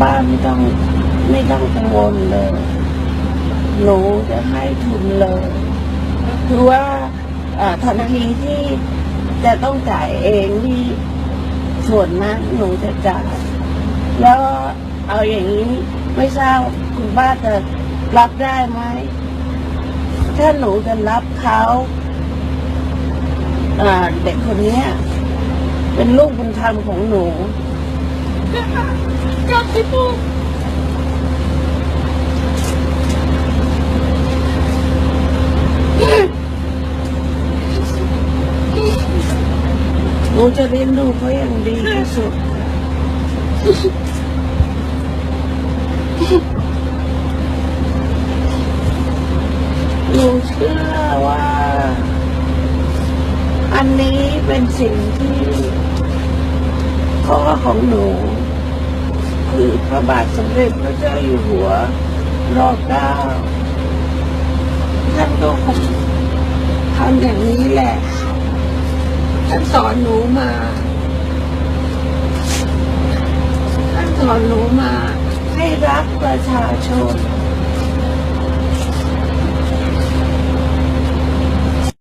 ป้าไม่ต้องไม่ต้องกังวลเลยหนูจะให้ทุนเลยคือว่าอ่อทันทีที่จะต้องจ่ายเองที่ส่วนนั้นหนูจะจ่ายแล้วเอาอย่างนี้ไม่ทราบคุณป้าจะรับได้ไหมถ้าหนูจะรับเขาอ่าเด็กคนนี้เป็นลูกบุญธรรมของหนู กับที่พูดหนูจะเลี้ยงดูเขาอย่างดีที่สุด หนูเชื่อว่า อันนี้เป็นสิ่งที่พ่อของหนูคือ พระบาทสมเด็จพระเจ้าอยู่หัวรอเก้าท่านก็คงทำอย่างนี้แหละท่านสอนหนูมาท่านสอนหนูมา ให้รักประชาชน